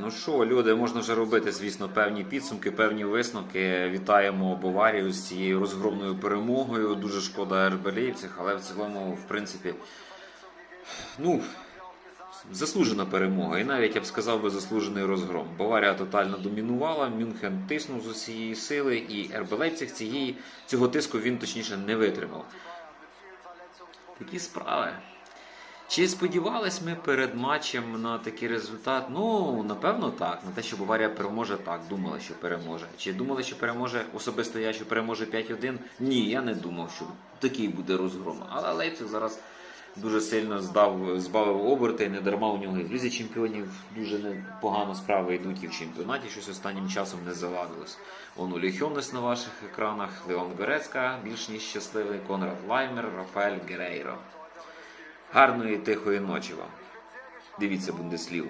Ну що, люди, можна вже робити, звісно, певні підсумки, певні висновки. Вітаємо Баварію з цією розгромною перемогою. Дуже шкода РБ Лейпциг, але в цілому, в принципі, ну, заслужена перемога. І навіть я б сказав би заслужений розгром. Баварія тотально домінувала, Мюнхен тиснув з усієї сили, і РБ Лейпциг цієї, цього тиску він точніше не витримав. Такі справи. Чи сподівались ми перед матчем на такий результат? Ну, напевно, так. На те, що Баварія переможе, так. Думали, що переможе. Чи думали, що переможе особисто я, що переможе 5-1? Ні, я не думав, що такий буде розгром. Але Лейпциг зараз дуже сильно здав, збавив оберти, і не дарма у нього і в лізі чемпіонів дуже непогано справи йдуть і в чемпіонаті щось останнім часом не заладилось. Он Улі Хьонес на ваших екранах, Леон Горецька, більш ніж щасливий, Конрад Лаймер, Рафаель Герейро. Гарної тихої ночі вам. Дивіться Бундесліву.